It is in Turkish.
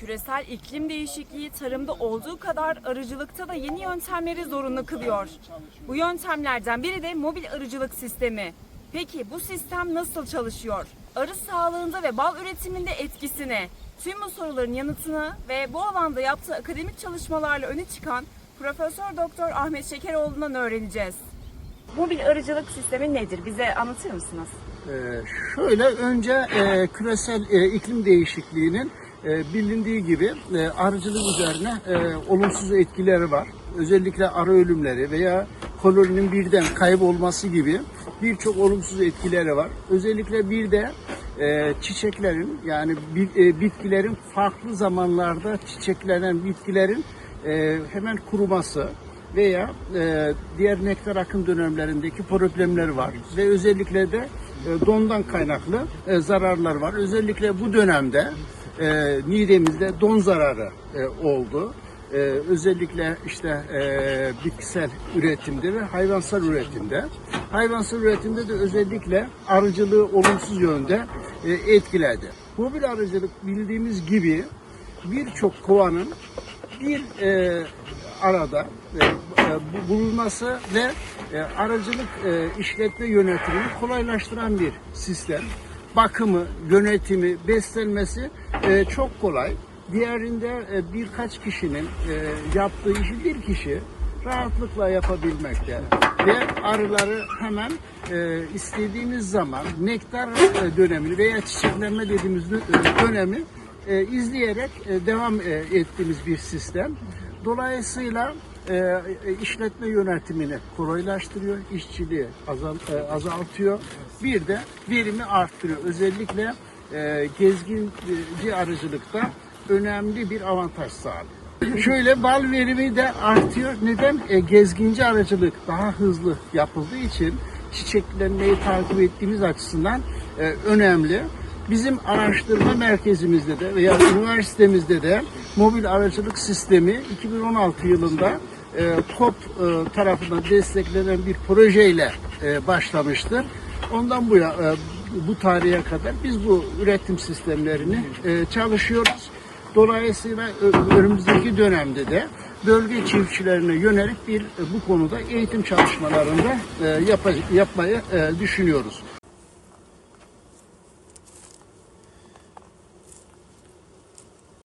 Küresel iklim değişikliği tarımda olduğu kadar arıcılıkta da yeni yöntemleri zorunlu kılıyor. Bu yöntemlerden biri de mobil arıcılık sistemi. Peki bu sistem nasıl çalışıyor? Arı sağlığında ve bal üretiminde etkisi ne? Tüm bu soruların yanıtını ve bu alanda yaptığı akademik çalışmalarla öne çıkan Profesör Doktor Ahmet Şekeroğlu'ndan öğreneceğiz. Mobil arıcılık sistemi nedir? Bize anlatır mısınız? Ee, şöyle önce e, küresel e, iklim değişikliğinin bilindiği gibi e, arıcılık üzerine e, olumsuz etkileri var. Özellikle arı ölümleri veya koloninin birden kaybolması gibi birçok olumsuz etkileri var. Özellikle bir de e, çiçeklerin yani bi- e, bitkilerin farklı zamanlarda çiçeklenen bitkilerin e, hemen kuruması veya e, diğer nektar akım dönemlerindeki problemler var ve özellikle de e, dondan kaynaklı e, zararlar var. Özellikle bu dönemde e, Niğde'mizde don zararı e, oldu. E, özellikle işte e, bitkisel üretimde ve hayvansal üretimde. Hayvansal üretimde de özellikle arıcılığı olumsuz yönde e, etkiledi. Mobil arıcılık bildiğimiz gibi birçok kovanın bir e, arada e, e, bu- bulunması ve e, aracılık e, işletme yönetimini kolaylaştıran bir sistem. Bakımı, yönetimi, beslenmesi e, çok kolay. Diğerinde e, birkaç kişinin e, yaptığı işi bir kişi rahatlıkla yapabilmekte ve arıları hemen e, istediğimiz zaman nektar e, dönemini veya çiçeklenme dediğimiz e, dönemi e, izleyerek e, devam e, ettiğimiz bir sistem. Dolayısıyla e, e, işletme yönetimini kolaylaştırıyor, işçiliği azal, e, azaltıyor. Bir de verimi arttırıyor. Özellikle e, gezginci arıcılıkta önemli bir avantaj sağlıyor. Şöyle bal verimi de artıyor. Neden? E, gezginci arıcılık daha hızlı yapıldığı için çiçeklenmeyi takip ettiğimiz açısından e, önemli. Bizim araştırma merkezimizde de veya üniversitemizde de mobil aracılık sistemi 2016 yılında e, TOP e, tarafından desteklenen bir projeyle e, başlamıştır. Ondan bu ya, e, bu tarihe kadar biz bu üretim sistemlerini e, çalışıyoruz. Dolayısıyla ö- önümüzdeki dönemde de bölge çiftçilerine yönelik bir e, bu konuda eğitim çalışmalarında e, yapmayı e, düşünüyoruz.